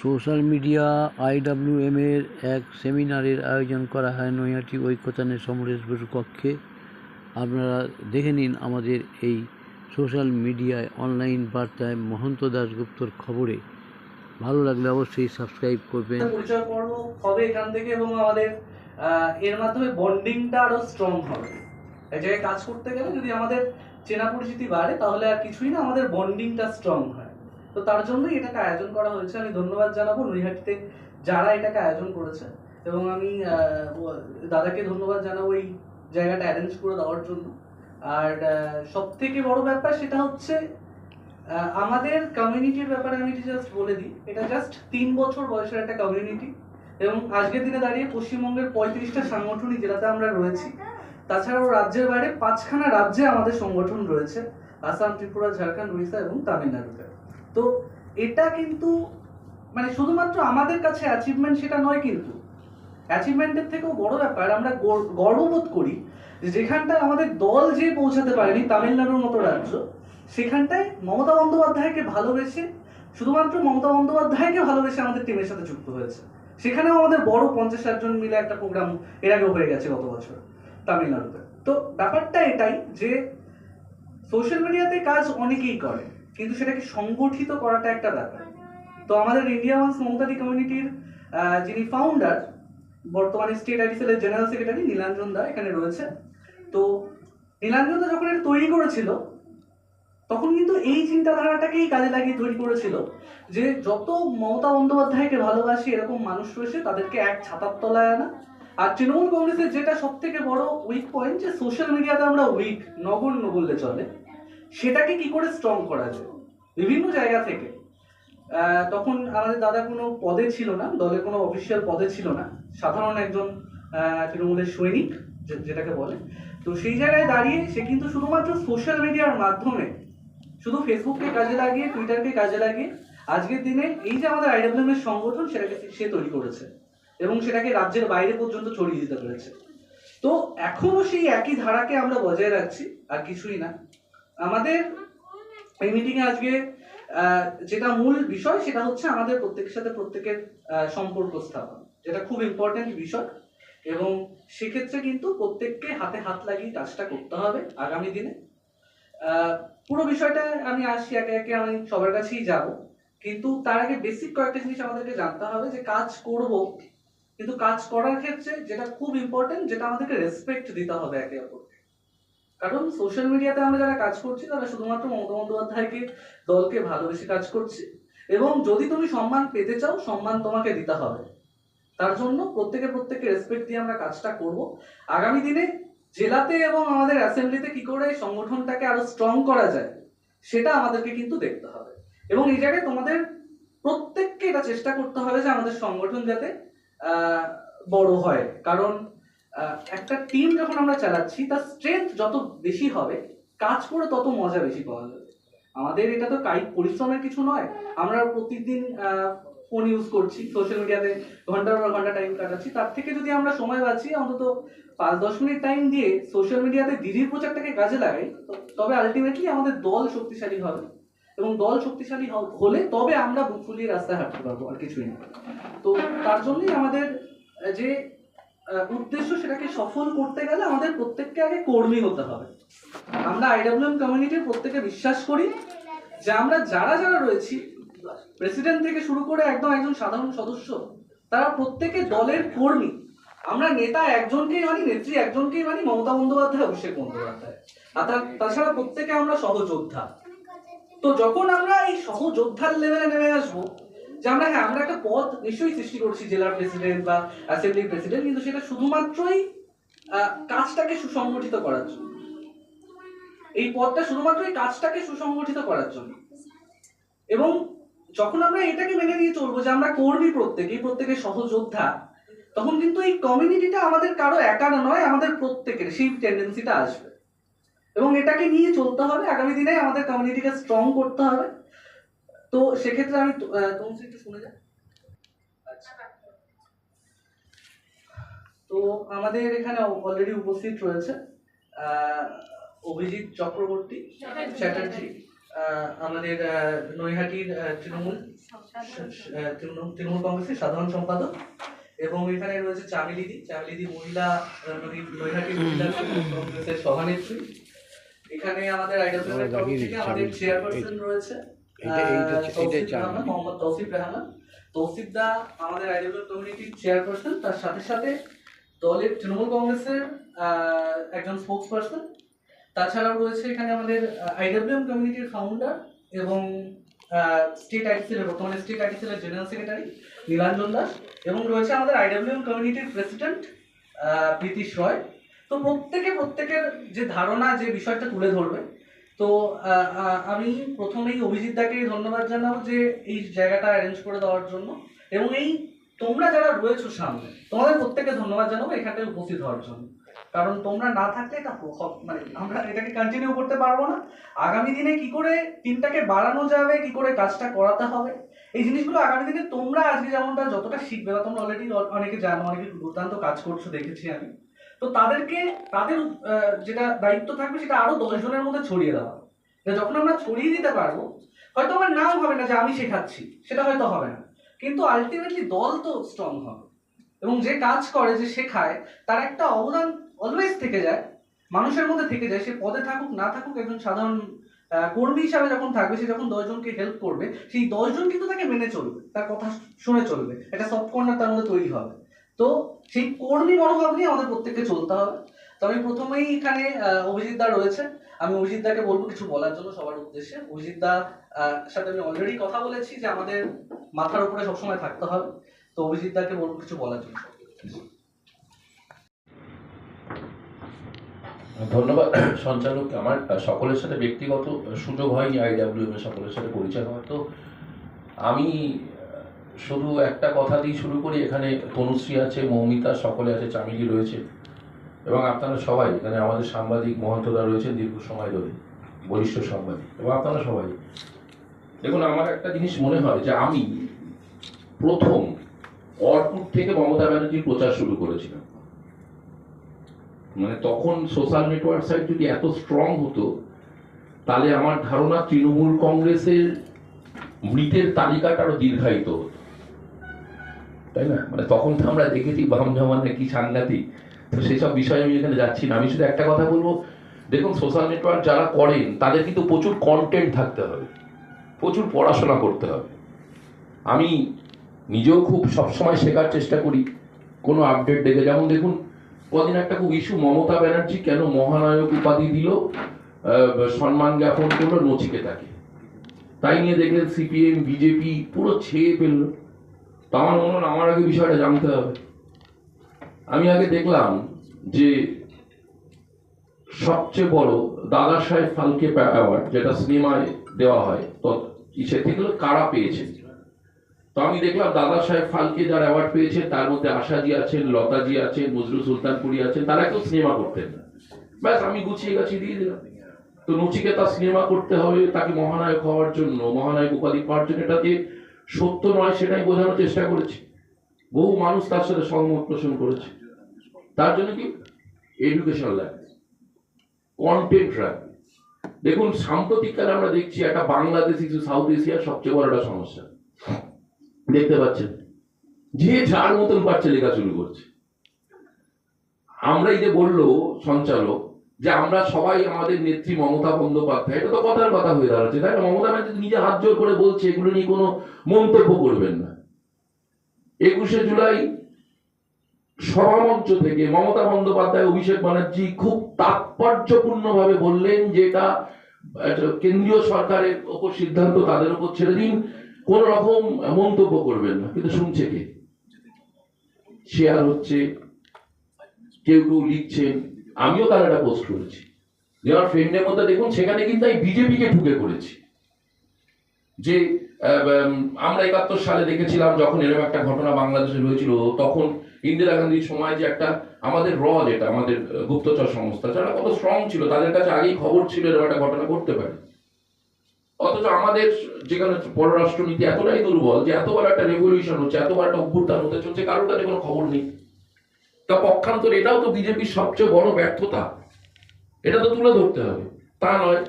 Social media IWM এর এক সেমিনারের আয়োজন করা হয় নৈহাটি ঐক্যতানের সমরেশ বসু কক্ষে। আপনারা দেখে নিন আমাদের এই সোশ্যাল মিডিয়ায় অনলাইন বার্তায় মহন্ত দাশগুপ্তর খবরে। ভালো লাগলে অবশ্যই সাবস্ক্রাইব করবেন। পরিচয় পর্ব হবে এখান থেকে এবং আমাদের এর মাধ্যমে বন্ডিংটা আরও স্ট্রং হবে। এক জায়গায় কাজ করতে গেলে যদি আমাদের চেনা পরিচিতি বাড়ে, তাহলে আর কিছুই না, আমাদের বন্ডিংটা স্ট্রং হয়। তো তার জন্যই এটাকে আয়োজন করা হয়েছে। আমি ধন্যবাদ জানাব নৈহাটিতে যারা এটাকে আয়োজন করেছে। এবং আমি দাদাকে ধন্যবাদ জানাব এই জায়গাটা অ্যারেঞ্জ করে দেওয়ার জন্য। আর সব থেকে বড় ব্যাপার সেটা হচ্ছে আমাদের কমিউনিটির ব্যাপারে আমি জাস্ট বলে দিই। এটা জাস্ট তিন বছর বয়সের একটা কমিউনিটি এবং আজকের দিনে দাঁড়িয়ে পশ্চিমবঙ্গের পঁয়ত্রিশটা সাংগঠনিক জেলাতে আমরা রয়েছি। তাছাড়াও রাজ্যের বাইরে পাঁচখানা রাজ্যে আমাদের সংগঠন রয়েছে। আসাম, ত্রিপুরা, ঝাড়খণ্ড, উড়িষ্যা এবং তামিলনাড়ুতে। তো এটা কিন্তু মানে শুধুমাত্র আমাদের কাছে অ্যাচিভমেন্ট সেটা নয় কিন্তু। অ্যাচিভমেন্টের থেকেও বড় ব্যাপার, আমরা গর- গর্ববোধ করি যে যেখানটায় আমাদের দল যে পৌঁছাতে পারেনি তামিলনাড়ুর মতো রাজ্য, সেখানটায় মমতা বন্দ্যোপাধ্যায়কে ভালোবেসে, শুধুমাত্র মমতা বন্দ্যোপাধ্যায়কে ভালোবেসে আমাদের টিমের সাথে যুক্ত হয়েছে। সেখানেও আমাদের বড় পঞ্চাশ ষাট জন মিলে একটা প্রোগ্রাম এর আগেও হয়ে গেছে গত বছর তামিলনাড়ুতে। তো ব্যাপারটা এটাই যে সোশ্যাল মিডিয়াতে কাজ অনেকেই করে। কিন্তু সেটাকে সংগঠিত করাটা একটা ব্যাপার। তো আমাদের ইন্ডিয়া ওয়ান্স মমতাদি কমিউনিটির যিনি ফাউন্ডার বর্তমানে স্টেট আইডিসেলের জেনারেল সেক্রেটারি নীলাঞ্জন দা এখানে রয়েছে। তো নীলাঞ্জন দা যখন এটা তৈরি করেছিল, তখন কিন্তু এই চিন্তাধারাটাকেই কাজে লাগিয়ে তৈরি করেছিল যে যত মমতা বন্দ্যোপাধ্যায়কে ভালোবাসি, এরকম মানুষ রয়েছে, তাদেরকে এক ছাতার তলায় আনা। আর তৃণমূল কংগ্রেসের যেটা সব থেকে বড় উইক পয়েন্ট যে সোশ্যাল মিডিয়াতে আমরা উইক নগণ্য বললে চলে। সেটাকে কি করে স্ট্রং করা যায়? বিভিন্ন জায়গা থেকে। তখন আমাদের দাদা কোনো পদে ছিল না দলে কোনো অফিসিয়াল পদে ছিল না। সাধারণ একজন তৃণমূলের সৈনিক যেটাকে বলে। তো সেই জায়গায় দাঁড়িয়ে সে কিন্তু শুধুমাত্র সোশ্যাল মিডিয়ার মাধ্যমে, শুধু ফেসবুককে কাজে লাগিয়ে টুইটারকে কাজে লাগিয়ে, আজকের দিনে এই যে আমাদের আইডব্লিউএম এর সংগঠন, সেটাকে সে তৈরি করেছে। এবং সেটাকে রাজ্যের বাইরে পর্যন্ত ছড়িয়ে দিতে পেরেছে। তো এখনও সেই একই ধারাকে আমরা বজায় রাখছি, আর কিছুই না। আমাদের এই মিটিংয়ে আজকে যেটা মূল বিষয়, সেটা হচ্ছে আমাদের প্রত্যেকের সাথে প্রত্যেকের সম্পর্ক স্থাপন, যেটা খুব ইম্পর্টেন্ট বিষয়। এবং সেক্ষেত্রে কিন্তু প্রত্যেককে হাতে হাত লাগিয়ে কাজটা করতে হবে আগামী দিনে। পুরো বিষয়টা আমি আসছি একে একে, আমি সবার কাছেই যাব। কিন্তু তার আগে বেসিক কয়েকটা জিনিস আমাদেরকে জানতে হবে যে কাজ করব, কিন্তু কাজ করার ক্ষেত্রে যেটা খুব ইম্পর্টেন্ট যেটা আমাদেরকে রেসপেক্ট দিতে হবে একে অপরকে। কারণ সোশ্যাল মিডিয়াতে আমরা যারা কাজ করছি, তারা শুধুমাত্র মমতা বন্দ্যোপাধ্যায়কে, দলকে ভালোবেসে কাজ করছে। এবং যদি তুমি সম্মান পেতে চাও, সম্মান তোমাকে দিতে হবে। তার জন্য প্রত্যেকে প্রত্যেককে রেসপেক্ট দিয়ে আমরা কাজটা করব। আগামী দিনে জেলাতে এবং আমাদের অ্যাসেম্বলিতে কি করে এই সংগঠনটাকে আরও স্ট্রং করা যায়, সেটা আমাদেরকে কিন্তু দেখতে হবে। এবং এই জায়গায় তোমাদের প্রত্যেককে এটা চেষ্টা করতে হবে যে আমাদের সংগঠন যাতে বড় হয়। কারণ একটা টিম যখন আমরা চালাচ্ছি, তার স্ট্রেংথ যত বেশি হবে, কাজ করে তত মজা বেশি পাওয়া যাবে। আমাদের এটা তো কায়িক পরিশ্রমের কিছু নয়। আমরা প্রতিদিন ফোন ইউজ করছি সোশ্যাল মিডিয়াতে ঘণ্টার পর ঘণ্টা টাইম কাটাচ্ছি। তার থেকে যদি আমরা সময় বাঁচিয়ে অন্তত পাঁচ, দশ মিনিট টাইম দিয়ে সোশ্যাল মিডিয়াতে দিদির প্রচারটাকে কাজে লাগাই, তবে আলটিমেটলি আমাদের দল শক্তিশালী হবে। এবং দল শক্তিশালী হলে তবে আমরা বুক ফুলিয়ে রাস্তায় হাঁটতে পারব, আর কিছুই না। তো তার জন্যই আমাদের যে উদ্দেশ্য সেটাকে সফল করতে গেলে আমাদের প্রত্যেককে আগে কর্মী হতে হবে। আমরা আইডব্লিউএম কমিউনিটির প্রত্যেকে বিশ্বাস করি যে আমরা যারা যারা রয়েছি প্রেসিডেন্ট থেকে শুরু করে একদম একজন সাধারণ সদস্য, তারা প্রত্যেকে দলের কর্মী। আমরা নেতা একজনকেই মানি, নেত্রী একজনকেই মানি, মমতা বন্দ্যোপাধ্যায়, অভিষেক বন্দ্যোপাধ্যায়। আর তাছাড়া প্রত্যেকে আমরা সহযোদ্ধা। তো যখন আমরা এই সহযোদ্ধার লেভেলে নেমে আসব যে আমরা হ্যাঁ আমরা একটা পদ নিশ্চয়ই সৃষ্টি করছি জেলার প্রেসিডেন্ট বা অ্যাসেম্বলি প্রেসিডেন্ট কিন্তু সেটা শুধুমাত্রই কাজটাকে সুসংগঠিত করার জন্য। এই পদটা শুধুমাত্র এই কাজটাকে সুসংগঠিত করার জন্য। এবং যখন আমরা এটাকে মেনে নিয়ে চলবো যে আমরা কর্মী প্রত্যেকে প্রত্যেকে সহযোদ্ধা, তখন কিন্তু এই কমিউনিটিটা আমাদের কারও একার নয়, আমাদের প্রত্যেকের, সেই টেন্ডেন্সিটা আসবে। এবং এটাকে নিয়ে চলতে হবে, আগামী দিনে আমাদের কমিউনিটিকে স্ট্রং করতে হবে। তো সেক্ষেত্রে আমি তো- আহ, একটু শুনে যাই। আচ্ছা। তো আমাদের এখানে অলরেডি উপস্থিত রয়েছে অভিজিৎ চক্রবর্তী চ্যাটার্জি আমাদের নৈহাটির তৃণমূল তৃণমূল তৃণমূল কংগ্রেসের সাধারণ সম্পাদক এবং এখানে রয়েছে চামেলিদি। চামেলিদি মহিলা আহ, নৈ- নৈহাটি মহিলা কংগ্রেসের সভানেত্রী। এখানে আমাদের থেকে আমাদের চেয়ারপারসন রয়েছে। মোহাম্মদ তৌসিফ তৌসিফ দা আমাদের কমিউনিটির চেয়ারপারসন তার সাথে সাথে দলের তৃণমূল কংগ্রেসের একজন স্পোক্স পার্সন তাছাড়াও রয়েছে এখানে আমাদের আইডব্লিউএম কমিউনিটির ফাউন্ডার এবং স্টেট আইটিসিলের বর্তমানে স্টেট আইটিসিলের জেনারেল সেক্রেটারি নীলাঞ্জন দাস এবং রয়েছে আমাদের আইডব্লিউএম কমিউনিটির প্রেসিডেন্ট প্রীতিশ রয় তো প্রত্যেকে প্রত্যেকের যে ধারণা যে বিষয়টা তুলে ধরবে তো আমি প্রথমেই অভিজিৎ দাকে ধন্যবাদ জানাব যে এই জায়গাটা অ্যারেঞ্জ করে দেওয়ার জন্য। এবং এই তোমরা যারা রয়েছো সামনে, তোমাদের প্রত্যেককে ধন্যবাদ জানাব এখানটায় উপস্থিত হওয়ার জন্য। কারণ তোমরা না থাকলে এটা মানে আমরা এটাকে কন্টিনিউ করতে পারব না। আগামী দিনে কি করে টিমটাকে বাড়ানো যাবে, কি করে কাজটা করাতে হবে, এই জিনিসগুলো আগামী দিনে তোমরা আজকে যেমনটা যতটা শিখবে, বা তোমরা অলরেডি অনেকে জানো, অনেকে দুর্দান্ত কাজ করছ, দেখেছি আমি। তো তাদেরকে, তাদের যেটা দায়িত্ব থাকবে সেটা আরও দশ জনের মধ্যে ছড়িয়ে দেওয়া যখন আমরা ছড়িয়ে দিতে পারব, হয়তো আমার নাম হবে না যে আমি শেখাচ্ছি, সেটা হয়তো হবে না। কিন্তু আলটিমেটলি দল তো স্ট্রং হবে। এবং যে কাজ করে, যে শেখায়, তার একটা অবদান অলওয়েজ থেকে যায়, মানুষের মধ্যে থেকে যায়। সে পদে থাকুক, না থাকুক, একজন সাধারণ কর্মী হিসাবে যখন থাকবে, সে যখন দশজনকে হেল্প করবে, সেই দশজন কিন্তু তাকে মেনে চলবে, তার কথা শুনে চলবে। একটা সফট কর্নার তার মধ্যে তৈরি হবে। তো সেই কর্মী মনোভাব নিয়ে আমাদের প্রত্যেককে চলতে হবে। তো আমি প্রথমেই এখানে অভিজিৎ দা রয়েছে। আমি অভিজিৎ দাকে বলব কিছু বলার জন্য সবার উদ্দেশ্যে। অভিজিৎ দা সাথে আমি অলরেডি কথা বলেছি যে আমাদের মাথার উপরে সবসময় থাকতে হবে। তো অভিজিৎ দাকে বলব কিছু বলার জন্য ধন্যবাদ। সঞ্চালককে আমার সকলের সাথে ব্যক্তিগত সুযোগ হয়নি আইডাব্লিউএম এর সকলের সাথে পরিচয় হওয়ার তো আমি শুধু একটা কথা দিয়ে শুরু করি, এখানে তনুশ্রী আছে, মৌমিতা, সকলে আছে, চামিলি রয়েছে। এবং আপনারা সবাই, এখানে আমাদের সাংবাদিক মহন্তদা রয়েছেন দীর্ঘ সময় ধরে, বরিষ্ঠ সাংবাদিক, এবং আপনারা সবাই। দেখুন, আমার একটা জিনিস মনে হয় যে আমি প্রথম অর্কুট থেকে মমতা ব্যানার্জির প্রচার শুরু করেছিলাম। মানে তখন সোশ্যাল নেটওয়ার্ক সাইট যদি এত স্ট্রং হতো, তাহলে আমার ধারণা তৃণমূল কংগ্রেসের মৃতের তালিকাটা আরও দীর্ঘায়িত হতো। তাই না? মানে তখন তো আমরা দেখেছি বাম জমানে কি সাংঘাতিক। তো সেসব বিষয়ে আমি এখানে যাচ্ছি না। আমি শুধু একটা কথা বলব, দেখুন সোশ্যাল নেটওয়ার্ক যারা করেন, তাদের কিন্তু প্রচুর কন্টেন্ট থাকতে হবে। প্রচুর পড়াশোনা করতে হবে। আমি নিজেও খুব সবসময় শেখার চেষ্টা করি, কোনো আপডেট দেখে। যেমন দেখুন, কদিন একটা খুব ইস্যু মমতা ব্যানার্জি কেন মহানায়ক উপাধি দিল সম্মান জ্ঞাপন করল, নচিকেতাকে। তাই নিয়ে দেখলেন সিপিএম বিজেপি পুরো ছেয়ে ফেলল। তো আমার মনে হলো আমার আগে বিষয়টা জানতে হবে। আমি আগে দেখলাম যে সবচেয়ে বড় দাদা সাহেব ফালকে অ্যাওয়ার্ড যেটা সিনেমায় দেওয়া হয়, তো সে থেকে কারা পেয়েছে? তো আমি দেখলাম দাদা সাহেব ফালকে যারা অ্যাওয়ার্ড পেয়েছে, তার মধ্যে আশাজি আছেন, লতাজি আছেন, নজরুল সুলতানপুরি আছেন, তারা কেউ সিনেমা করতেন না। ব্যাস, আমি গুছিয়ে গাছি দিয়ে দিলাম। তো নচিকেতা সিনেমা করতে হবে, তাকে মহানায়ক হওয়ার জন্য, মহানায়ক উপাধি পাওয়ার জন্য এটা যে সত্য নয় সেটাই বোঝানোর চেষ্টা করেছি। বহু মানুষ তার সাথে সহমত পোষণ করেছে। তার জন্য কি? এডুকেশন লাগবে কন্টেন্ট রাখবে দেখুন সাম্প্রতিককালে আমরা দেখছি একটা বাংলাদেশ ইস্যু সাউথ এশিয়ার সবচেয়ে বড় একটা সমস্যা। দেখতে পাচ্ছেন, যে যার মতন পারছে লেখা শুরু করছে। আমরা এই যে বলল সঞ্চালক যে আমরা সবাই আমাদের নেত্রী মমতা বন্দ্যোপাধ্যায়, এটা তো কথার কথা হয়ে দাঁড়াচ্ছে, তাই না? মমতা ব্যানার্জি নিজে হাত জোর করে বলছে, এগুলো নিয়ে কোনো মন্তব্য করবেন না। একুশে জুলাই সভামঞ্চ থেকে মমতা বন্দ্যোপাধ্যায়, অভিষেক ব্যানার্জি খুব তাৎপর্যপূর্ণভাবে বললেন যে এটা কেন্দ্রীয় সরকারের ওপর সিদ্ধান্ত, তাদের উপর ছেড়ে দিন, কোন রকম মন্তব্য করবেন না। কিন্তু শুনছে কে? শেয়ার হচ্ছে, কেউ কেউ লিখছেন আমিও তার একটা পোস্ট করেছি। যে আমার ফ্রেন্ডের মধ্যে দেখুন, সেখানে কিন্তু আমি বিজেপিকে ঢুকে করেছি যে আমরা একাত্তর সালে দেখেছিলাম যখন এরকম একটা ঘটনা বাংলাদেশে হয়েছিল, তখন ইন্দিরা গান্ধীর সময় যে একটা আমাদের র যেটা, আমাদের গুপ্তচর সংস্থা, যারা কত স্ট্রং ছিল, তাদের কাছে আগেই খবর ছিল এরকম একটা ঘটনা করতে পারে। অথচ আমাদের যেখানে পররাষ্ট্রনীতি এতটাই দুর্বল যে এতবার একটা রেভলিউশন হচ্ছে এত বড় একটা অভ্যুত্থান হতে চলছে, কারোর কাছে কোনো খবর নেই। তা পক্ষান্তর এটাও তো বিজেপির সবচেয়ে বড় ব্যর্থতা। এটা তো তুলে ধরতে হবে। তা নয়,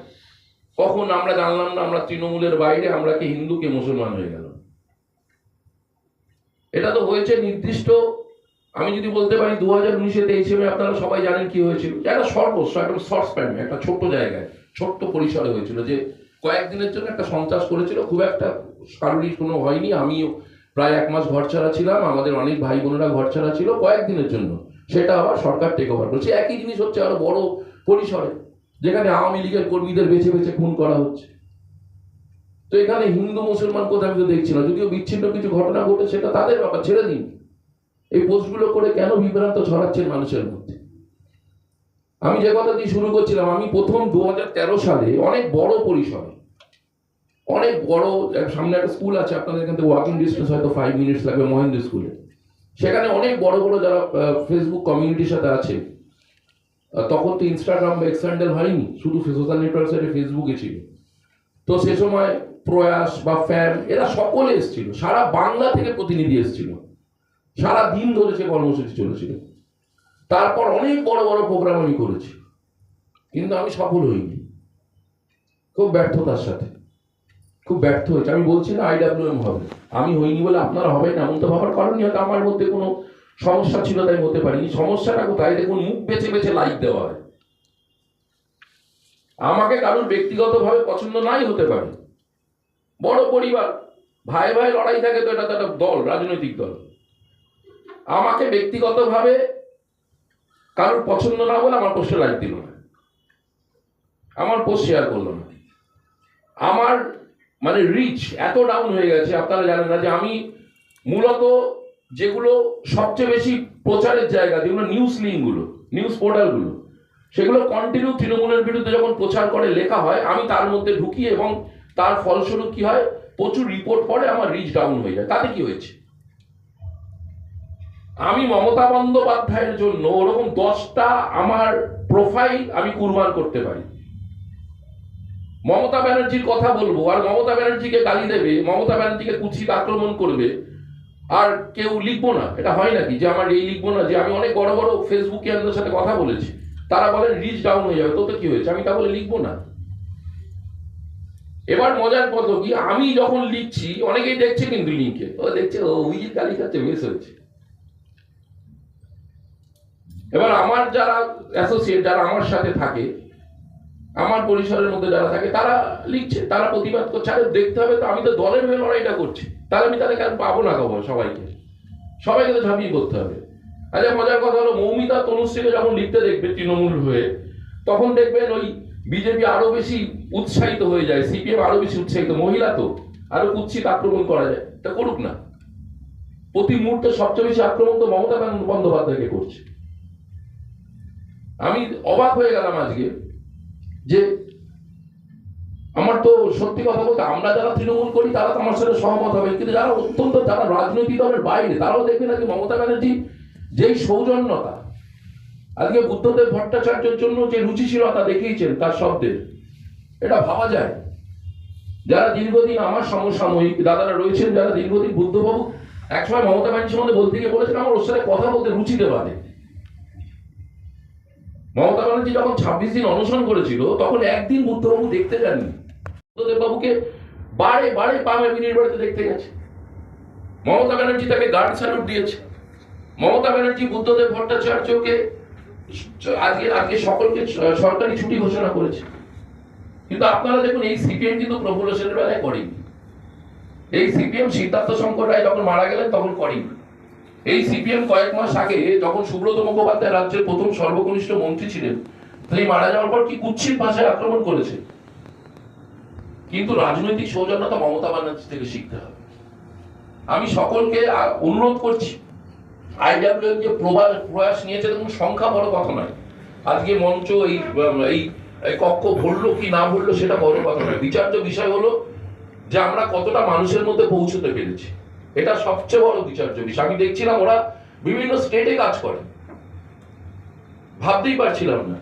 কখন আমরা জানলাম না আমরা তৃণমূলের বাইরে আমরা কি হিন্দু কে মুসলমান হয়ে গেল এটা তো হয়েছে নির্দিষ্ট, আমি যদি বলতে পারি দু হাজার উনিশে তেইশে মে আপনারা সবাই জানেন কি হয়েছিল। একটা সর্বস্ব, একটা শর্ট স্প্যান, একটা ছোট্ট জায়গায়, ছোট্ট পরিসরে হয়েছিল যে কয়েকদিনের জন্য একটা সন্ত্রাস করেছিল, খুব একটা কারোরই কোনো হয়নি, আমিও প্রায় এক মাস ঘর ছাড়া ছিলাম, আমাদের অনেক ভাই বোনেরা ঘর ছাড়া ছিল কয়েকদিনের জন্য। সেটা আবার সরকার টেক ওভার করছে। একই জিনিস হচ্ছে আরও বড় পরিসরে, যেখানে আওয়ামী লীগের কর্মীদের বেছে বেছে খুন করা হচ্ছে। তো এখানে হিন্দু মুসলমান কোথাও আমি তো দেখছি না। যদিও বিচ্ছিন্ন কিছু ঘটনা ঘটে, সেটা তাদের ব্যাপার, ছেড়ে দিন। এই পোস্টগুলো করে কেন বিভ্রান্ত ছড়াচ্ছেন মানুষের মধ্যে? আমি যে কথা দিয়ে শুরু করছিলাম, আমি প্রথম দু হাজার তেরো সালে অনেক বড় পরিসরে অনেক বড় সামনে একটা স্কুল আছে, আপনাদের এখান থেকে ওয়াকিং ডিস্টেন্স হয়তো ফাইভ মিনিটস লাগবে মহেন্দ্র স্কুলে সেখানে অনেক বড় বড় যারা ফেসবুক কমিউনিটির সাথে আছে তখন তো ইনস্টাগ্রাম বা এক্সট্যান্ডেল হয়নি, শুধু সোশ্যাল নেটওয়ার্ক সাইটে ফেসবুকে ছিল। তো সে সময় প্রয়াস বা ফ্যাম এরা সকলে এসেছিল, সারা বাংলা থেকে প্রতিনিধি এসেছিল। সারা দিন ধরে সে কর্মসূচি চলেছিল। তারপর অনেক বড় বড় প্রোগ্রাম আমি করেছি, কিন্তু আমি সফল হইনি। খুব ব্যর্থতার সাথে। খুব ব্যর্থ হয়েছে। আমি বলছি না আইডাব্লিউএম হবে। আমি হইনি বলে আপনারা হবেন এমন তো ভাবার কারণই হয়তো আমার মধ্যে কোনো সমস্যা ছিল, তাই হতে পারিনি। সমস্যাটা কোথায়? দেখুন, মুখ বেছে বেছে লাইক দেওয়া হয়। আমাকে কারোর ব্যক্তিগতভাবে পছন্দ নাই হতে পারে। বড় পরিবার, ভাই ভাই লড়াই থাকে তো, এটা তো একটা দল, রাজনৈতিক দল। আমাকে ব্যক্তিগতভাবে কারোর পছন্দ না বলে আমার পোস্টে লাইক দিল না। আমার পোস্ট শেয়ার করল না। আমার মানে রিচ এত ডাউন হয়ে গেছে, আপনারা জানেন না যে আমি মূলত যেগুলো সবচেয়ে বেশি প্রচারের জায়গা, যেগুলো নিউজ লিঙ্কগুলো নিউজ পোর্টালগুলো সেগুলো কন্টিনিউ তৃণমূলের বিরুদ্ধে যখন প্রচার করে, লেখা হয়, আমি তার মধ্যে ঢুকি এবং তার ফলস্বরূপ কি হয়, প্রচুর রিপোর্ট পড়ে, আমার রিচ ডাউন হয়ে যায়। তাতে কি হয়েছে? আমি মমতা বন্দ্যোপাধ্যায়ের জন্য ওরকম দশটা আমার প্রোফাইল আমি কুরবান করতে পারি। মমতা ব্যানার্জির কথা বলব, আর মমতা ব্যানার্জিকে গালি দেবে, মমতা ব্যানার্জিকে কুৎসিত আক্রমণ করবে, আর কেউ লিখব না। এটা হয় নাকি যে আমার এই লিখব না? যে আমি অনেক বড় বড় ফেসবুকিয়ানদের সাথে কথা বলেছি। তারা বলেন রিচ ডাউন হয়ে যাবে। তো তো কি হয়েছে? আমি তা বলে লিখব না। এবার মজার কত কি? আমি যখন লিখছি, অনেকেই দেখছে কিন্তু লিঙ্কে। ও দেখছে, ও উইজিৎ গালি খাচ্ছে, বেশ হয়েছে। এবার আমার যারা অ্যাসোসিয়েট যারা আমার সাথে থাকে আমার পরিসরের মধ্যে যারা থাকে, তারা লিখছে, তারা প্রতিবাদ করছে। আরে দেখতে হবে তো, আমি তো দলের হয়ে লড়াইটা করছি। তাহলে আমি তাহলে কেন পাবো না খবর সবাইকে। সবাইকে তো ঝাঁপিয়ে করতে হবে। আচ্ছা মজার কথা হলো, মৌমিতা তনুশ্রীকে যখন লিখতে দেখবে তৃণমূল হয়ে, তখন দেখবেন ওই বিজেপি আরও বেশি উৎসাহিত হয়ে যায়, সিপিএম আরও বেশি উৎসাহিত, মহিলা তো, আরও কুৎসিত আক্রমণ করা যায়। তা করুক না। প্রতি মুহূর্তে সবচেয়ে বেশি আক্রমণ তো মমতা বন্দ্যোপাধ্যায়কে করছে। আমি অবাক হয়ে গেলাম আজকে। যে আমার তো সত্যি কথা বলতে আমরা যারা তৃণমূল করি, তারা তো আমার সাথে সহমত হবে। কিন্তু যারা অত্যন্ত যারা রাজনৈতিক দলের বাইরে, তারাও দেখবেন আজকে মমতা ব্যানার্জি যেই সৌজন্যতা, আজকে বুদ্ধদেব ভট্টাচার্যের জন্য যে রুচিশীলতা দেখিয়েছেন তার শব্দের এটা ভাবা যায়। যারা দীর্ঘদিন আমার সমসাময়িক দাদারা রয়েছেন, যারা দীর্ঘদিন বুদ্ধবাবু, একসময় মমতা ব্যানার্জির সম্বন্ধে বলতে গিয়ে বলেছেন, আমার ওর সাথে কথা বলতে রুচিতে পারে মমতা ব্যানার্জি যখন ছাব্বিশ দিন অনশন করেছিল, তখন একদিন বুদ্ধবাবু দেখতে যাননি। বুদ্ধদেব বাবুকে বারে বারে পামে মিনির বাড়িতে দেখতে গেছে। মমতা ব্যানার্জি তাকে গার্ড স্যালুট দিয়েছে। মমতা ব্যানার্জি, বুদ্ধদেব ভট্টাচার্যকে আজকে আজকে সকলকে সরকারি ছুটি ঘোষণা করেছে। কিন্তু আপনারা দেখুন, এই সিপিএম কিন্তু প্রফুল্ল সেনের বেলায় করেনি। এই সিপিএম সিদ্ধার্থ শঙ্কর রায় যখন মারা গেলেন, তখন করেনি। এই সিপিএম কয়েক মাস আগে যখন সুব্রত মুখোপাধ্যায় রাজ্যের প্রথম সর্বকনিষ্ঠ মন্ত্রী ছিলেন, তিনি মারা যাওয়ার পর কি কুৎসিত ভাষায় আক্রমণ করেছে? কিন্তু রাজনৈতিক সৌজন্যতা মমতা ব্যানার্জি থেকে শিখতে হবে। আমি সকলকে অনুরোধ করছি আইডাব্লিউ যে প্রয়াস নিয়েছে দেখুন সংখ্যা বড় কথা নয়। আজকে মঞ্চ এই এই কক্ষ ভরলো কি না ভরলো সেটা বড় কথা নয়। বিচার্য বিষয় হলো যে আমরা কতটা মানুষের মধ্যে পৌঁছতে পেরেছি। এটা সবচেয়ে বড় বিচার্য বিষয় আমি দেখছিলাম ওরা বিভিন্ন স্টেটে কাজ করে। ভাবতেই পারছিলাম না।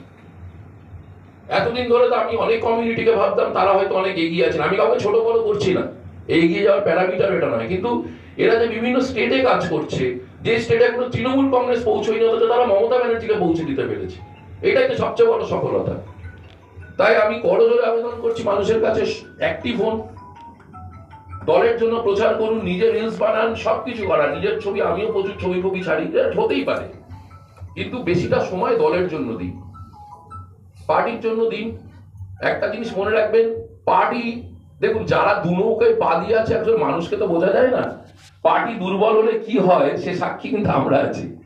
এতদিন ধরে তো আমি অনেক কমিউনিটিকে ভাবতাম, তারা হয়তো অনেক এগিয়ে আছেন। আমি কাউকে ছোট বড় করছি না। এগিয়ে যাওয়ার প্যারামিটার এটা নয়। কিন্তু এরা যে বিভিন্ন স্টেটে কাজ করছে, যে স্টেটে কোনো তৃণমূল কংগ্রেস পৌঁছয়নি, অথচ তারা মমতা ব্যানার্জিকে পৌঁছে দিতে পেরেছে। এটাই তো সবচেয়ে বড় সফলতা। তাই আমি করজোরে আবেদন করছি মানুষের কাছে অ্যাক্টিভ হন। দলের জন্য প্রচার করুন নিজের রিলস বানান, সবকিছু করান নিজের ছবি, আমিও প্রচুর ছবি ফবি ছাড়ি হতেই পারে। কিন্তু বেশিটা সময় দলের জন্য দিন। পার্টির জন্য দিন। একটা জিনিস মনে রাখবেন, পার্টি, দেখুন, যারা দুনৌকায় পা দিয়ে আছে, একজন মানুষকে তো বোঝা যায় না। পার্টি দুর্বল হলে কি হয়, সে সাক্ষী কিন্তু আমরা আছি।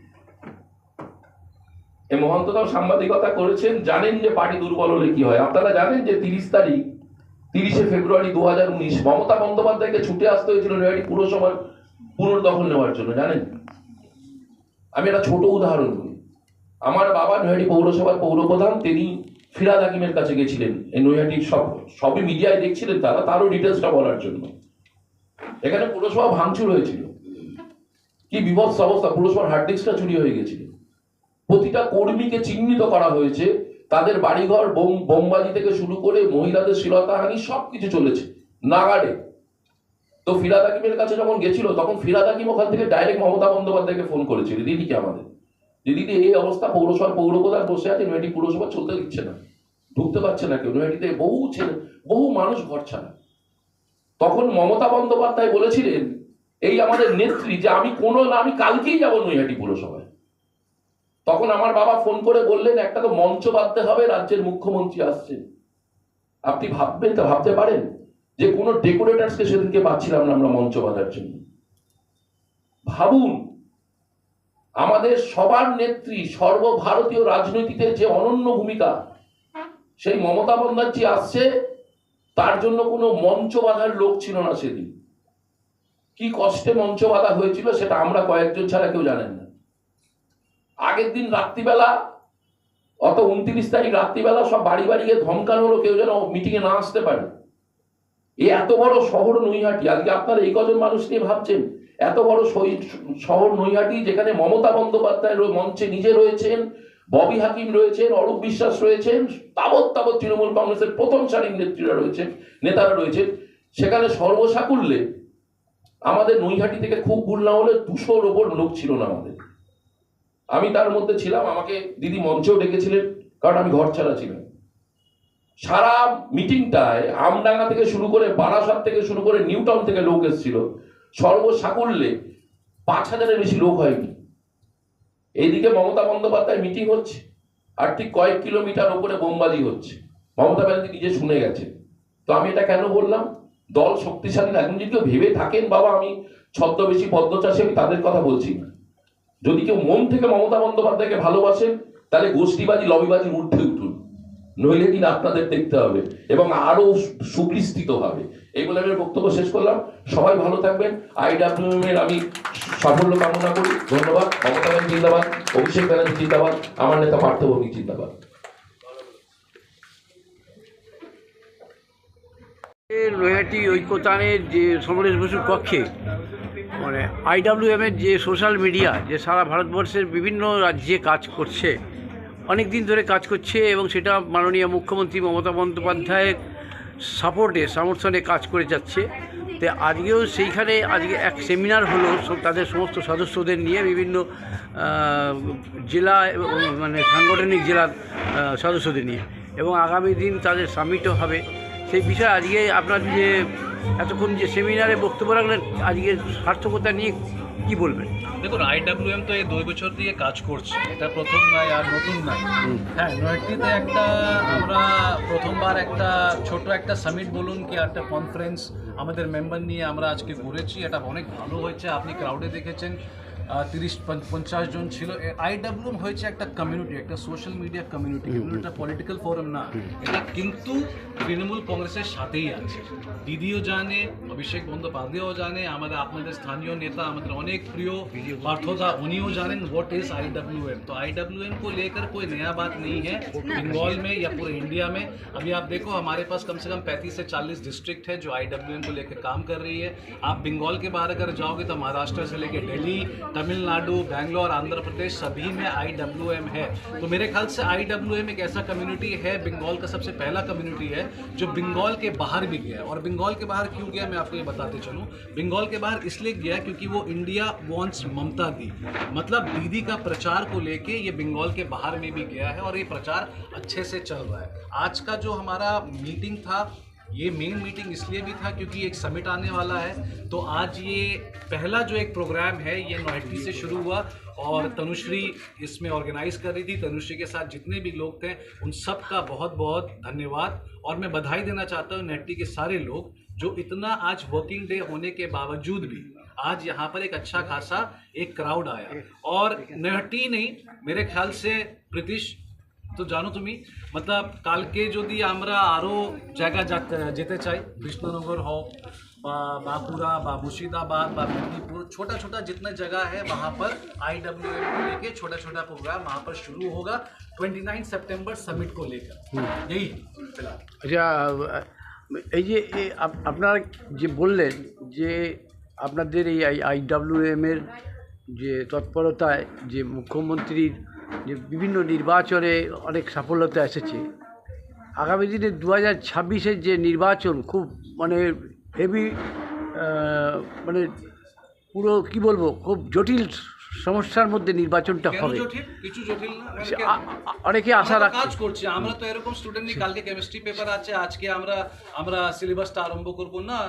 মহন্তরাও সাংবাদিকতা করেছেন, জানেন যে পার্টি দুর্বল হলে কি হয়। আপনারা জানেন যে তিরিশ তারিখ তিরিশে ফেব্রুয়ারি দু হাজার উনিশ মমতা বন্দ্যোপাধ্যায়কে ছুটে আসতে হয়েছিল নৈহাটি পুরসভার পুনর্দখল নেওয়ার জন্য, জানেন? আমি একটা ছোট উদাহরণ বলি। আমার বাবা নৈহাটি পৌরসভার পৌরপ্রধান, তিনি ফিরাদ হাকিমের কাছে গেছিলেন, এই নৈহাটির সব, সবই মিডিয়ায় দেখছিলেন তারা, তারও ডিটেলসটা বলার জন্য। এখানে পুরসভা ভাঙচুর হয়েছিল। কি বিভৎস অবস্থা, পুরসভার হার্ড ডিস্কটা চুরি হয়ে গেছিল। প্রতিটা কর্মীকে চিহ্নিত করা হয়েছে তাদের বাড়িঘর, বোম, বোমবাজি থেকে শুরু করে মহিলাদের শ্লীলতাহানি সবকিছু চলেছে, নাগাড়ে। তো ফিরাদ হাকিমের কাছে যখন গেছিল, তখন ফিরাদ হাকিম ওখান থেকে ডাইরেক্ট মমতা বন্দ্যোপাধ্যায়কে ফোন করেছিল দিদিকে আমাদের? যে দিদি, এই অবস্থা পৌরসভার পৌরপ্রধান বসে আছে নৈহাটি পৌরসভা চলতে দিচ্ছে না, ঢুকতে পারছে না কেউ নৈহাটিতে বহু ছেলে, বহু মানুষ ঘর ছাড়া। তখন মমতা বন্দ্যোপাধ্যায় বলেছিলেন, এই আমাদের নেত্রী, যে আমি কোনো না, আমি কালকেই যাব নৈহাটি পুরসভায়। তখন আমার বাবা ফোন করে বললেন, একটা তো মঞ্চ বাঁধতে হবে, রাজ্যের মুখ্যমন্ত্রী আসছেন। আপনি ভাববেন তা, ভাবতে পারেন যে কোনো ডেকোরেটার্সকে সেদিনকে পাচ্ছিলাম না আমরা মঞ্চ বাঁধার জন্য। ভাবুন, আমাদের সবার নেত্রী সর্বভারতীয় রাজনীতিতে যে অনন্য ভূমিকা, সেই মমতা বন্দ্যোপাধ্যায় আসছে, তার জন্য কোনো মঞ্চ বাঁধার লোক ছিল না সেদিন। কি কষ্টে মঞ্চ বাঁধা হয়েছিল সেটা আমরা কয়েকজন ছাড়া কেউ জানেন না। আগের দিন রাত্রিবেলা, অত উনত্রিশ তারিখ রাত্রিবেলা সব বাড়ি বাড়ি গিয়ে ধমকানো হলো, কেউ যেন মিটিংয়ে না আসতে পারে। এই এত বড় শহর নৈহাটি, আজকে আপনারা এই কজন মানুষ নিয়ে ভাবছেন, এত বড় শহর নৈহাটি যেখানে মমতা বন্দ্যোপাধ্যায় মঞ্চে নিজে রয়েছেন, ববি হাকিম রয়েছেন, অরূপ বিশ্বাস রয়েছেন, তাবৎ তাবৎ তৃণমূল কংগ্রেসের প্রথম সারির নেত্রীরা রয়েছেন, নেতারা রয়েছেন। সেখানে সর্বসাকুল্যে আমাদের নৈহাটি থেকে খুব ভুল না হলে দুশোর ওপর লোক ছিল না আমাদের। আমি তার মধ্যে ছিলাম, আমাকে দিদি মঞ্চেও ডেকেছিলেন, কারণ আমি ঘর ছাড়া ছিলাম। সারা মিটিংটায় আমডাঙ্গা থেকে শুরু করে বারাসাত থেকে শুরু করে নিউ টাউন থেকে লোক এসেছিল। সর্বসাকুল্যে পাঁচ হাজারের বেশি লোক হয়নি। এইদিকে মমতা বন্দ্যোপাধ্যায় মিটিং হচ্ছে, আর ঠিক কয়েক কিলোমিটার ওপরে বোমবাজি হচ্ছে। মমতা ব্যানার্জি নিজে শুনে গেছে তো আমি এটা কেন বললাম? দল শক্তিশালী এখন যদি কেউ ভেবে থাকেন, বাবা, আমি ছদ্মবেশী পদ্মচাষী, আমি তাদের কথা বলছি না। যদি কেউ মন থেকে মমতা বন্দ্যোপাধ্যায়কে ভালোবাসেন, তাহলে গোষ্ঠীবাজি লবিবাজির ঊর্ধ্বে উঠুন। নইলে দিন আপনাদের দেখতে হবে এবং আরও সুবিস্তৃত হবে। এই বলে আমি বক্তব্য শেষ করলাম। সবাই ভালো থাকবেন। আইডাব্লিউএম এর আমি সাফল্য কামনা করি। ধন্যবাদ। মমতা ব্যানার্জি জিন্দাবাদ। অভিষেক ব্যানার্জি জিন্দাবাদ। আমার নেতা পার্থভৌমিক জিন্দাবাদ। নৈহাটি ঐক্যতানের যে সমরেশ বসুর কক্ষে মানে আইডাব্লিউএম এর যে সোশ্যাল মিডিয়া যে সারা ভারতবর্ষের বিভিন্ন রাজ্যে কাজ করছে অনেক দিন ধরে কাজ করছে এবং সেটা মাননীয় মুখ্যমন্ত্রী মমতা বন্দ্যোপাধ্যায়ের সাপোর্টে সমর্থনে কাজ করে যাচ্ছে। তো আজকেও সেইখানে, আজকে এক সেমিনার হলো তাদের সমস্ত সদস্যদের নিয়ে বিভিন্ন জেলা মানে সাংগঠনিক জেলার সদস্যদের নিয়ে। এবং আগামী দিন তাদের সামিটও হবে। সেই বিষয়ে আজকে আপনার যে এতক্ষণ যে সেমিনারে বক্তব্য রাখলেন আজকে সার্থকতা নিয়ে কি বলবেন? দেখুন আইডাব্লিউএম তো এই দুই বছর দিয়ে কাজ করছে। এটা প্রথম নয় আর নতুন নয়। হ্যাঁ নয়টিতে একটা আমরা প্রথমবার একটা ছোট একটা সামিট বলুন কি একটা কনফারেন্স আমাদের মেম্বার নিয়ে আমরা আজকে ঘুরেছি। এটা অনেক ভালো হয়েছে। আপনি ক্রাউডে দেখেছেন। তিরিশ পঞ্চাশ জন ছিল। আইডাব্লিউএম হয়েছে একটা কমিউনিটি একটা সোশ্যাল মিডিয়া কমিউনিটি একটা পলিটিক্যাল ফোরাম না। এটা কিন্তু তৃণমূল কংগ্রেসের সাথেই আছে। দিদিও জানে অভিষেক বন্দ্যোপাধ্যায়ও জানে আমাদের আপনাদের স্থানীয় নেতা আমাদের অনেক প্রিয় পার্থদা उन्हीं what is I W M तो आई डब्ल्यू एम को लेकर कोई नया बात नहीं है। बंगाल में या पूरे इंडिया में। अभी आप देखो हमारे पास कम से कम पैंतीस से चालीस डिस्ट्रिक्ट है जो आई डब्ल्यू एम को लेकर काम कर रही है। आप बंगाल के बाहर अगर जाओगे तो महाराष्ट्र से लेकर डेली तमिलनाडु, बैंगलोर, आंध्र प्रदेश सभी में आई डब्ल्यू एम है। तो मेरे ख्याल से आई डब्ल्यू एम एक ऐसा कम्युनिटी है, बंगाल का सबसे पहला कम्युनिटी है, जो बंगाल के बाहर भी गया। और बंगाल के बाहर क्यों गया, मैं आपको ये बताते चलूँ। बंगाल के बाहर इसलिए गया क्योंकि वो इंडिया वॉन्ट्स ममता दी। मतलब दीदी का प्रचार को लेके ये बंगाल के बाहर में भी गया है और ये प्रचार अच्छे से चल रहा है। आज का जो हमारा मीटिंग था ये मेन मीटिंग इसलिए भी था क्योंकि एक समिट आने वाला है। तो आज ये पहला जो एक प्रोग्राम है, ये नोएटी से शुरू हुआ और तनुश्री इसमें ऑर्गेनाइज कर रही थी। तनुश्री के साथ जितने भी लोग थे, उन सब का बहुत बहुत धन्यवाद। और मैं बधाई देना चाहता हूँ नेटी के सारे लोग, जो इतना आज वर्किंग डे होने के बावजूद भी आज यहाँ पर एक अच्छा खासा एक क्राउड आया। और नेहटी नहीं, मेरे ख्याल से प्रीतिश তো জানো তুমি মতলব কালকে যদি আমরা আরও জায়গা যা- যেতে চাই কৃষ্ণনগর হোক বা बांकुड़ा বা मुर्शिदाबाद বা मेदिनीपुर छोटा छोटा जितना जगह है वहाँ पर आई डब्ल्यू एम को लेके छोटा छोटा प्रोग्राम वहाँ पर शुरू होगा 29 सितंबर समिट को लेकर यही है फिलहाल আচ্ছা এই যে এ আপ- আপনারা যে বললেন যে আপনাদের এই আই এর যে তৎপরতায় যে মুখ্যমন্ত্রীর যে বিভিন্ন নির্বাচনে অনেক সাফল্যতা এসেছে। আগামী দিনে দু হাজার ছাব্বিশের যে নির্বাচন খুব মানে হেভি মানে পুরো কি বলব খুব জটিল সমস্যার মধ্যে নির্বাচনটা হবে। কিছু জটিল না। মানে অনেকে আশা রাখছে। কাজ করছে আমরা তো এরকম স্টুডেন্ট কালকে কেমিস্ট্রি পেপার আছে আজকে আমরা আমরা সিলেবাসটা আরম্ভ করব। না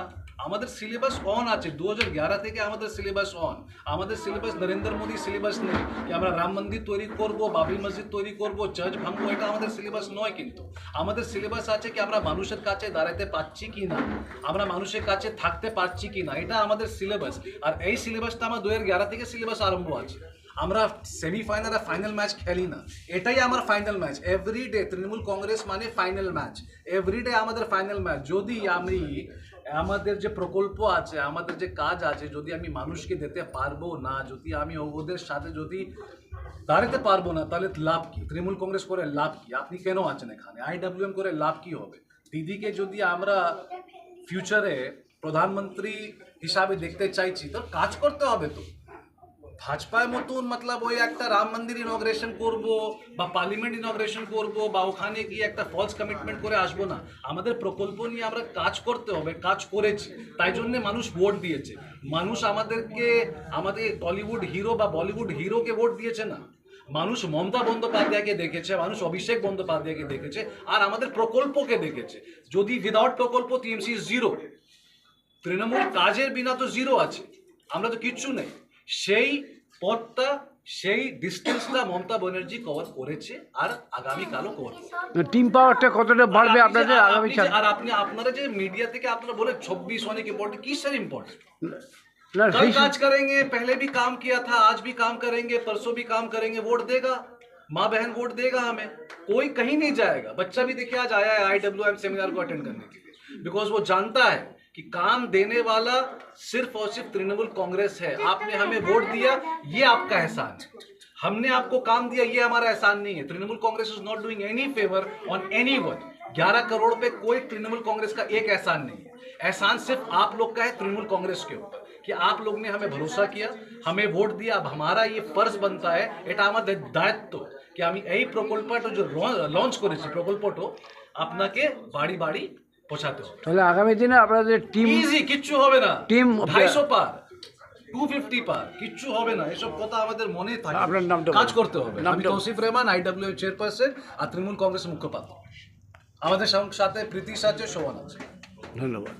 আমাদের সিলেবাস অন আছে। দু হাজার এগারো থেকে আমাদের সিলেবাস অন আমাদের সিলেবাস নরেন্দ্র মোদী সিলেবাস নেই। যে আমরা রাম মন্দির তৈরি করব, বাবরি মসজিদ তৈরি করব চার্চ ভাঙবো, এটা আমাদের সিলেবাস নয় কিন্তু। আমাদের সিলেবাস আছে কি আমরা মানুষের কাছে দাঁড়াতে পারছি কি না? আমরা মানুষের কাছে থাকতে পারছি কি না? এটা আমাদের সিলেবাস আর এই সিলেবাসটা আমার দু হাজার এগারো থেকে সিলেবাস আরম্ভ আছে। আমরা সেমিফাইনাল আর ফাইনাল ম্যাচ খেলি না। এটাই আমার final match every day Trinamool Congress মানে ফাইনাল ম্যাচ এভরি ডে আমাদের ফাইনাল ম্যাচ যদি আমি আমাদের যে প্রকল্প আছে, আমাদের যে কাজ আছে, যদি আমি মানুষকে দিতে পারব না, যদি আমি ওদের সাথে যদি দাঁড়াতে পারব না, তাহলে লাভ কি? তৃণমূল কংগ্রেস করে লাভ কি? আপনি কেন আছেন এখানে? আইডাব্লিউএম করে লাভ কি হবে? দিদিকে যদি আমরা ফিউচারে প্রধানমন্ত্রী হিসাবে দেখতে চাইছি, তো কাজ করতে হবে তো। ভাজপার মতন মতলব ওই একটা রাম মন্দির ইনগ্রেশন করব, বা পার্লামেন্ট ইনগ্রেশন করব, বা ওখানে গিয়ে একটা ফলস কমিটমেন্ট করে আসব না। আমাদের প্রকল্প নিয়ে আমরা কাজ করতে হবে, কাজ করেছি। তাই জন্য মানুষ ভোট দিয়েছে। মানুষ আমাদেরকে, আমাদের টলিউড হিরো বা বলিউড হিরোকে ভোট দিয়েছে না। মানুষ মমতা বন্দ্যোপাধ্যায়কে দেখেছে, মানুষ অভিষেক বন্দ্যোপাধ্যায়কে দেখেছে, আর আমাদের প্রকল্পকে দেখেছে। যদি উইদাউট প্রকল্প টিএমসি জিরো তৃণমূল কাজের বিনা তো জিরো আছে। আমরা তো কিচ্ছু নেই। সেই পথটা সেই ডিস্টেন্সটা মমতা ব্যানার্জি কভার করেছে আর আগামী কালও কভার টিম পাওয়ারটা কতটা বাড়বে আপনাদের আগামী সাল আর আপনি আপনারা যে মিডিয়া থেকে আপনারা বলে छब्बीस होने के इम्पोर्टेंट किससे इम्पोर्टेंट না कल সেই काज करेंगे पहले भी काम किया था आज भी काम करेंगे परसों भी काम करेंगे वोट देगा माँ बहन वोट देगा हमें कोई कहीं नहीं जाएगा बच्चा भी देखिए आज आया है आई डब्ल्यू एम सेमिनार को अटेंड करने के लिए बिकॉज वो जानता है कि काम देने वाला सिर्फ़ और सिर्फ़ तृणमूल कांग्रेस है। आपने हमें वोट दिया, ये आपका एहसान हमने आपको काम दिया, ये हमारा एहसान नहीं है। Trinamool Congress is not doing any favour on any one ग्यारह करोड़ पे कोई तृणमूल कांग्रेस का एक एहसान नहीं है। एहसान सिर्फ़ आप लोग का है तृणमूल कांग्रेस के ऊपर कि आप लोग ने हमें भरोसा किया, हमें वोट दिया। अब हमारा ये फ़र्ज़ बनता है एट आम दायित्व तो, कि আমি এই जो लॉन्च करे করেছি अपना के बाड़ी बाड़ी পৌঁছাতে হবে তাহলে আগামী দিনে আপনাদের টিম ইজি কিচ্ছু হবে না। টিম ঢাইশো পার টু ফিফটি পার কিচ্ছু হবে না। এসব কথা আমাদের মনে থাকে। আপনার নামটা কাজ করতে হবে। আমি Tousif Rahman I W chairperson আর তৃণমূল কংগ্রেস মুখপাত্র। আমাদের সাথে প্রীতিশ আছে শোভন আছে। ধন্যবাদ।